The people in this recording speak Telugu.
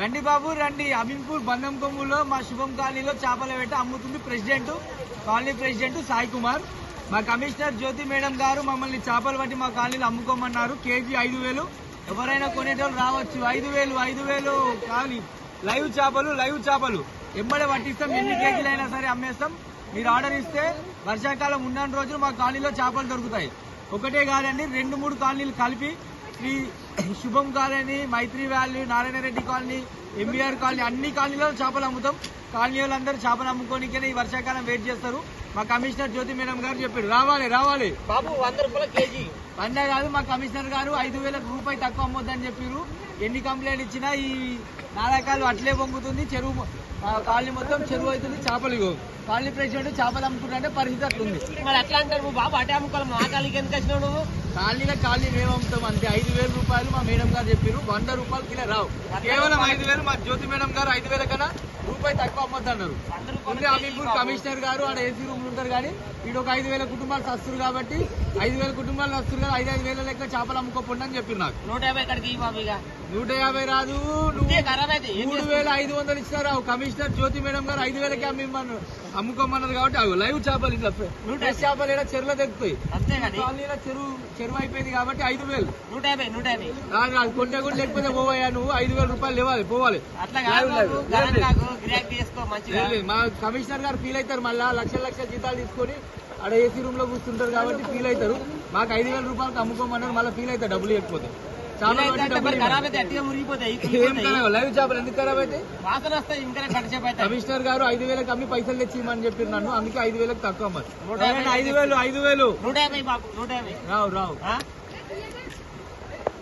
రండి బాబు రండి. అమీన్పూర్ బంధం కొమ్ములో మా శుభం కాలనీలో చేపల వేట అమ్ముతుంది president colony president Sai Kumar. మా కమిషనర్ జ్యోతి మేడం గారు మమ్మల్ని చేపలు పట్టి మా కాలనీలో అమ్ముకోమన్నారు. కేజీ ఐదు వేలు. ఎవరైనా కొనేటోళ్ళు రావచ్చు. ఐదు వేలు ఐదు వేలు. కానీ లైవ్ చేపలు లైవ్ చేపలు. ఎమ్మడ పట్టిస్తాం. ఎన్ని కేజీలు అయినా సరే అమ్మేస్తాం. మీరు ఆర్డర్ ఇస్తే వర్షాకాలం ఉన్న రోజులు మా కాలనీలో చేపలు దొరుకుతాయి. ఒకటే కాదండి రెండు మూడు కాలనీలు కలిపి Sri Shubham colony Maitri valley Narayana Reddy colony MBR colony అన్ని కాలనీలో చేపలు అమ్ముతాం. కాలనీ వాళ్ళందరూ చేపలు అమ్ముకోనికనే ఈ వర్షాకాలం వెయిట్ చేస్తారు. మా కమిషనర్ జ్యోతి మేడం గారు చెప్పారు రావాలి రావాలి. బాబు వంద రూపాయల కేజీ. పండ కాదు మా కమిషనర్ గారు ఐదు వేల రూపాయి తక్కువ అమ్మొద్దని చెప్పారు. ఎన్ని కంప్లైంట్ ఇచ్చినా ఈ నారాకాలు అట్లే పొంగుతుంది చెరువు కాలనీ మొత్తం చెరువు అవుతుంది చేపలు కాలనీ ప్రెసిడెంట్ చేపలు అమ్ముకుంటే పరిస్థితి అట్లుంది. మరి ఎట్లా అంటారు నువ్వు బాబు అటే అమ్ముకోవాలి. మా కాలికి ఎందుకు వచ్చినావు నువ్వు? కాలనీలో కాలనీ మేము అమ్ముతాం అంతే. ఐదు వేల రూపాయలు మా మేడం గారు చెప్పారు. వంద రూపాయలు కిలో రావు. కేవలం ఐదు వేలు మా జ్యోతి మేడం గారు ఐదు వేల కన్నా రూపాయి తక్కువ అమ్మద్దన్నారు వంద రూపాయల ఉంది అమీన్పూర్ కమిషనర్ గారు ఆడ ఏసీ రూమ్ ఉంటారు కానీ వీడు ఒక ఐదు వేల కుటుంబాలు వస్తారు కాబట్టి ఐదు వేల కుటుంబాలు వస్తారు కదా ఐదు ఐదు వేల లెక్క చేపలు అమ్ముకోకుండా అని చెప్పారు నాకు. నూట యాభై నూట యాభై రాదు మూడు వేల ఐదు వందలు ఇచ్చినారు? ఆ కమిషనర్ జ్యోతి మేడం గారు ఐదు వేలకి అమ్మిమ్మన్నారు అమ్ముకోమన్నారు కాబట్టి అవి లైవ్ చేపలు ఇట్లా ఫ్రెష్ చేపలు చెరువులో అంతే కానీ. కాలనీలో చెరువు చెరువు అయిపోయింది కాబట్టి ఐదు వేలు. నూట యాభై నూట యాభై. రాదు కొంటే కూడా లేకపోతే పోవయ్యా నువ్వు ఐదు వేల రూపాయలు లేవాలి పోవాలి. అట్లా కాదు మా కమిషనర్ గారు ఫీల్ అవుతారు మళ్ళా లక్షల లక్షల జీతాలు తీసుకొని ఆడ ఏసీ రూమ్లో కూర్చుంటారు కాబట్టి ఫీల్ అవుతారు. మాకు ఐదు వేల రూపాయలకు అమ్ముకోమన్నారు మళ్ళీ ఫీల్ అవుతారు డబ్బులు ఇవ్వకపోతే చాలా లైవ్. చేపలు ఎందుకు ఖరాబ్ అయితే కమిషనర్ గారు ఐదు వేలకు అమ్మి పైసలు తెచ్చి ఇమ్మని చెప్పారు నన్ను అందుకే ఐదు వేలకు తక్కువ అమ్మారు. ఐదు వేలు ఐదు వేలు. రావు రావు?